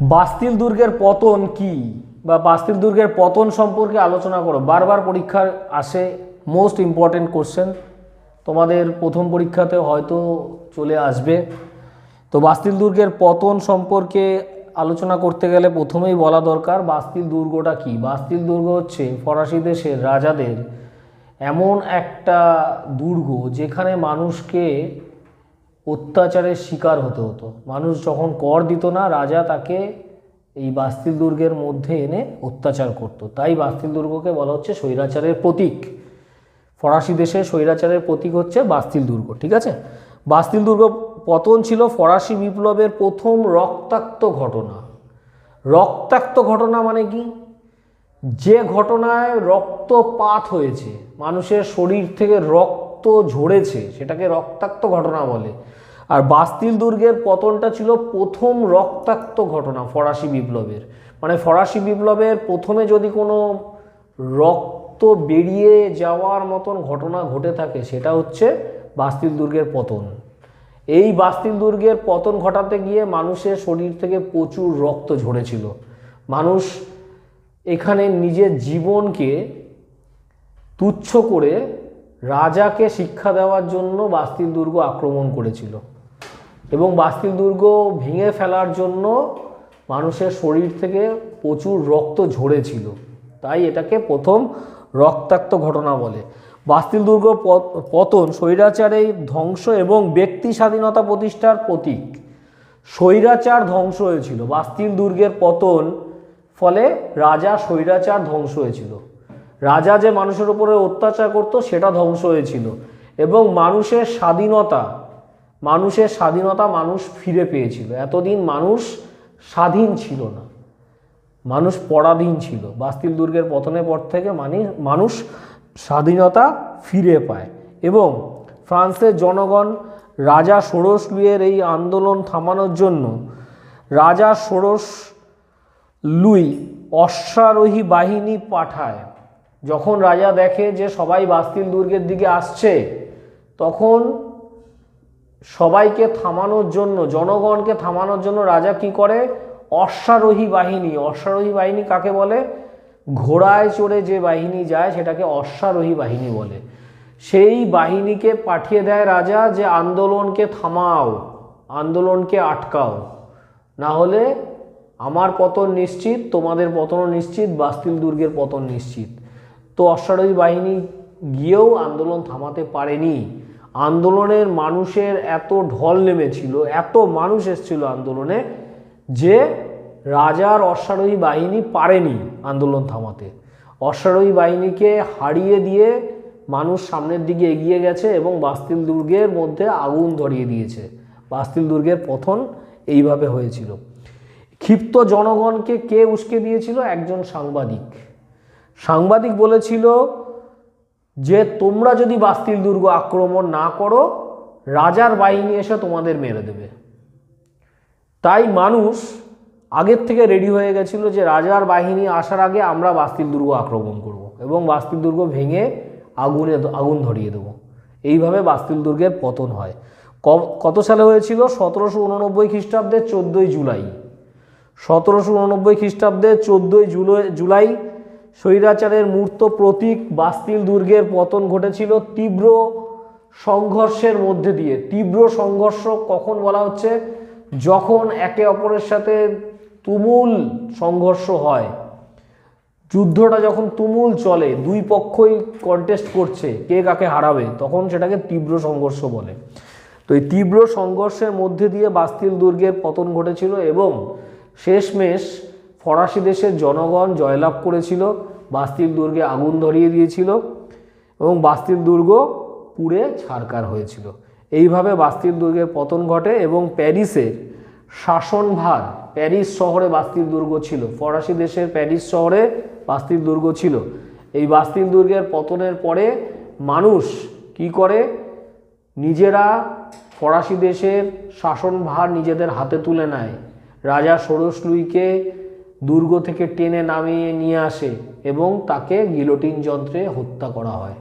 Bastille দুর্গের পতন কি? বা বাস্তিল দুর্গের পতন সম্পর্কে আলোচনা করো। বারবার পরীক্ষার আসে মোস্ট ইম্পর্টেন্ট কোশ্চেন তোমাদের প্রথম পরীক্ষাতে হয়তো চলে আসবে। তো বাস্তিল দুর্গের পতন সম্পর্কে আলোচনা করতে গেলে প্রথমেই বলা দরকার, বাস্তিল দুর্গটা কি? বাস্তিল দুর্গ হচ্ছে ফরাসি দেশের রাজাদের এমন একটা দুর্গ যেখানে মানুষকে অত্যাচারের শিকার হতে হতো। মানুষ যখন কর দিত না, রাজা তাকে এই বাস্তিল দুর্গের মধ্যে এনে অত্যাচার করত। তাই বাস্তিল দুর্গকে বলা হচ্ছে স্বৈরাচারের প্রতীক। ফরাসি দেশে স্বৈরাচারের প্রতীক হচ্ছে বাস্তিল দুর্গ ঠিক আছে? বাস্তিল দুর্গ পতন ছিল ফরাসি বিপ্লবের প্রথম রক্তাক্ত ঘটনা। রক্তাক্ত ঘটনা মানে কি? যে ঘটনায় রক্তপাত হয়েছে, মানুষের শরীর থেকে রক্ত ঝরেছে, সেটাকে রক্তাক্ত ঘটনা বলে। আর বাস্তিল দুর্গের পতনটা ছিল প্রথম রক্তাক্ত ঘটনা ফরাসি বিপ্লবের। মানে ফরাসি বিপ্লবের প্রথমে যদি কোনো রক্ত বেরিয়ে যাওয়ার মতন ঘটনা ঘটে থাকে, সেটা হচ্ছে বাস্তিল দুর্গের পতন। এই বাস্তিল দুর্গের পতন ঘটাতে গিয়ে মানুষের শরীর থেকে প্রচুর রক্ত ঝরেছিল। মানুষ এখানে নিজের জীবনকে তুচ্ছ করে রাজাকে শিক্ষা দেওয়ার জন্য বাস্তিল দুর্গ আক্রমণ করেছিল। এবং বাস্তিল দুর্গ ভেঙে ফেলার জন্য মানুষের শরীর থেকে প্রচুর রক্ত ঝরেছিল। তাই এটাকে প্রথম রক্তাক্ত ঘটনা বলে। বাস্তিল দুর্গ পতন স্বৈরাচারের ধ্বংস এবং ব্যক্তি স্বাধীনতা প্রতিষ্ঠার প্রতীক। স্বৈরাচার ধ্বংস হয়েছিল। বাস্তিল দুর্গের পতন ফলে রাজা স্বৈরাচার ধ্বংস হয়েছিল। রাজা যে মানুষের উপরে অত্যাচার করত, সেটা ধ্বংস হয়েছিল। এবং মানুষের স্বাধীনতা মানুষের স্বাধীনতা মানুষ ফিরে পেয়েছিল। এতদিন মানুষ স্বাধীন ছিল না। মানুষ পরাধীন ছিল। বাস্তিল দুর্গের পতনের পর থেকে মানে মানুষ স্বাধীনতা ফিরে পায়। এবং ফ্রান্সের জনগণ, রাজা ষোড়শ লুইয়ের এই আন্দোলন থামানোর জন্য, রাজা ষোড়শ লুই অশ্বারোহী বাহিনী পাঠায়। যখন রাজা দেখে যে সবাই বাস্তিল দুর্গের দিকে আসছে, তখন সবাইকে থামানোর জন্য, জনগণকে থামানোর জন্য রাজা কি করে? অশ্বারোহী বাহিনী। অশ্বারোহী বাহিনী কাকে বলে? ঘোড়ায় চড়ে যে বাহিনী যায়, সেটাকে অশ্বারোহী বাহিনী বলে। সেই বাহিনীকে পাঠিয়ে দেয় রাজা যে, আন্দোলনকে থামাও, আন্দোলনকে আটকাও। না হলে আমার পতন নিশ্চিত, তোমাদের পতনও নিশ্চিত বাস্তিল দুর্গের পতন নিশ্চিত। তো অশ্বারোহী বাহিনী গিয়েও আন্দোলন থামাতে পারেনি। আন্দোলনের মানুষের এত ঢল নেমেছিল, এত মানুষ এসেছিল আন্দোলনে যে রাজার অশ্বারোহী বাহিনী পারেনি আন্দোলন থামাতে। অশ্বারোহী বাহিনীকে হারিয়ে দিয়ে মানুষ সামনের দিকে এগিয়ে গেছে এবং বাস্তিল দুর্গের মধ্যে আগুন ধরিয়ে দিয়েছে। বাস্তিল দুর্গের পথন এইভাবে হয়েছিল। ক্ষিপ্ত জনগণকে কে উস্কে দিয়েছিল? একজন সাংবাদিক। সাংবাদিক বলেছিল যে, তোমরা যদি বাস্তিল দুর্গ আক্রমণ না করো, রাজার বাহিনী এসে তোমাদের মেরে দেবে। তাই মানুষ আগের থেকে রেডি হয়ে গেছিল যে, রাজার বাহিনী আসার আগে আমরা বাস্তিল দুর্গ আক্রমণ করব এবং বাস্তিল দুর্গ ভেঙে আগুনে, আগুন ধরিয়ে দেবো। এইভাবে বাস্তিল দুর্গের পতন হয়। কত সালে হয়েছিল? সতেরোশো উননব্বই খ্রিস্টাব্দের চোদ্দোই জুলাই। সতেরোশো উননব্বই খ্রিস্টাব্দের চোদ্দোই জুলাই জুলাই স্বৈরাচারের মূর্ত প্রতীক বাস্তিল দুর্গের পতন ঘটেছিল তীব্র সংঘর্ষের মধ্যে দিয়ে। তীব্র সংঘর্ষ কখন বলা হচ্ছে? যখন একে অপরের সাথে তুমুল সংঘর্ষ হয়। যুদ্ধটা যখন তুমুল চলে, দুই পক্ষই কন্টেস্ট করছে কে কাকে হারাবে, তখন সেটাকে তীব্র সংঘর্ষ বলে। তো এই তীব্র সংঘর্ষের মধ্যে দিয়ে বাস্তিল দুর্গের পতন ঘটেছিল এবং শেষমেশ ফরাসি দেশের জনগণ জয়লাভ করেছিল বাস্তিল দুর্গে আগুন ধরিয়ে দিয়েছিল এবং বাস্তিল দুর্গ পুড়ে ছারকার হয়েছিল। এইভাবে বাস্তিল দুর্গের পতন ঘটে এবং প্যারিসের শাসনভার, প্যারিস শহরে বাস্তিল দুর্গ ছিল। ফরাসি দেশের প্যারিস শহরে বাস্তিল দুর্গ ছিল। এই বাস্তিল দুর্গের পতনের পরে মানুষ কি করে? নিজেরা ফরাসি দেশের শাসনভার নিজেদের হাতে তুলে নেয়। রাজা ষোড়শ লুইকে দুর্গ থেকে টেনে নামিয়ে নিয়ে আসে এবং তাকে গিলোটিন যন্ত্রে হত্যা করা হয়।